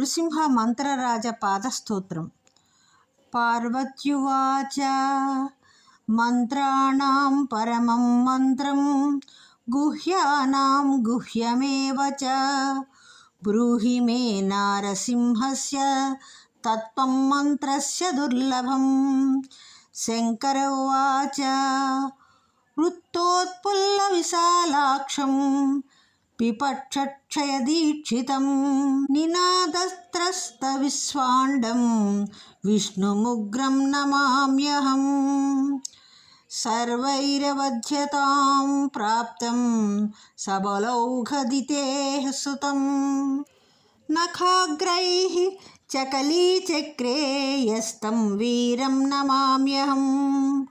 నృసింహ మంత్రరాజ పాదస్తోత్రం. పార్వత్యువాచ మంత్రాణం పరమం మంత్రం గుహ్యానాం గుహ్యమేవ చ. బ్రూహి మే నారసింహస్య తత్వం మంత్రస్య దుర్లభం. శంకర ఉవాచ వృత్తోత్పుల్లవిశాలాక్షం పిపక్షక్షయదీక్షితం నినాదస్త్రస్తవిశ్వాండం విష్ణుముగ్రం నమామ్యహం. సర్వైరవధ్యతాం ప్రాప్తం. సబలౌఘదితేః సుతం. నఖాగ్రైः చకలీచక్రే యస్తం వీరం నమామ్యహం.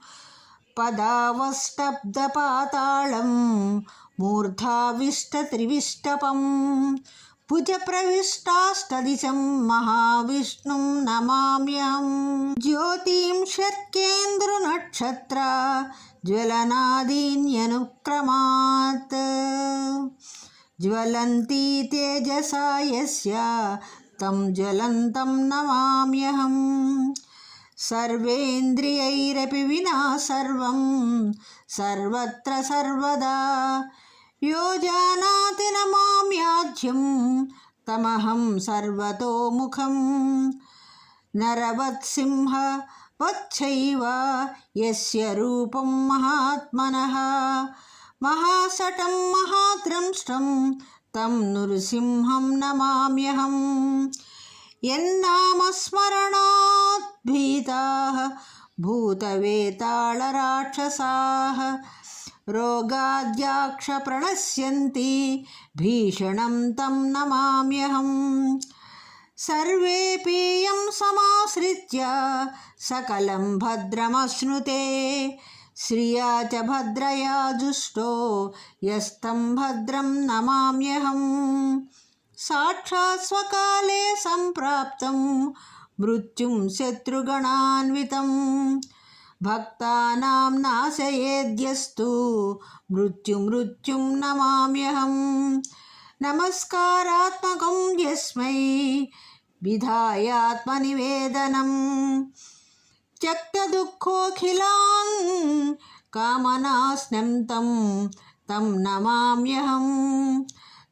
పదావష్టబ్దపాతాళం మూర్ధావిష్టత్రివిష్టపం భుజప్రవిష్టాష్టదిశం మహావిష్ణుం నమామ్యహం జ్యోతింషర్కేంద్రనక్షత్ర జ్వలనాదీన్యనుక్రమాత్ జ్వలంతి తేజసా యస్య తం జ్వలంతం నమామ్యహం సర్వేంద్రియైరపి వినా సర్వం సర్వత్ర సర్వదా యో జానాతి నమామ్యాధ్యం తమహం సర్వతోముఖం నరవత్సింహ వచ్చైవ యస్య రూపం మహాత్మనః మహాసటం మహాద్రంష్టం తం నృసింహం నమామ్యహం యన్నామస్మరణాత్ భీతాः रोगाद्याक्ष प्रणश्यन्ति भीषणं तं नमाम्यहम्। सर्वेऽपि यं समाश्रित्य सकलं भद्रमश्नुते। श्रिया च भद्रया जुष्टो, यस्तं भद्रं नमाम्यहम्। साक्षात् स्वकाले सम्प्राप्तं, मृत्युं शत्रुगणान्वितम्। भक्तानां नाशयेद्यस्तु। मृत्युमृत्युं नमाम्यहम् नमस्कारात्मकं यस्मै विधायात्मनिवेदनं। त्यक्तदुःखोऽखिलान् कामनास्नं तं तं नमाम्यहं।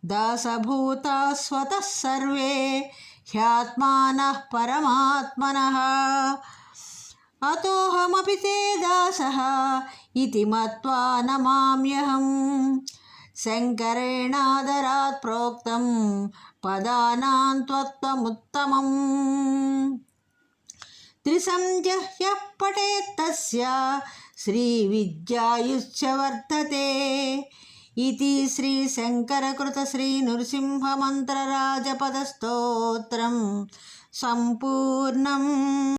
दासभूता स्वतः सर्वे ह्यात्मानः परमात्मनः। అతోహమపి తే దాసः ఇతి మత్వా నమామ్యహం. శంకరేణాదరాత్ ప్రోక్తం పదానాం త్వత్తముత్తమం. త్రిసంజహ్య పఠేత్తస్య శ్రీవిద్యాయుశ్చ వర్ధతే. ఇది శ్రీశంకరకృత శ్రీనృసింహమంత్రరాజపదస్తోత్రం సంపూర్ణం.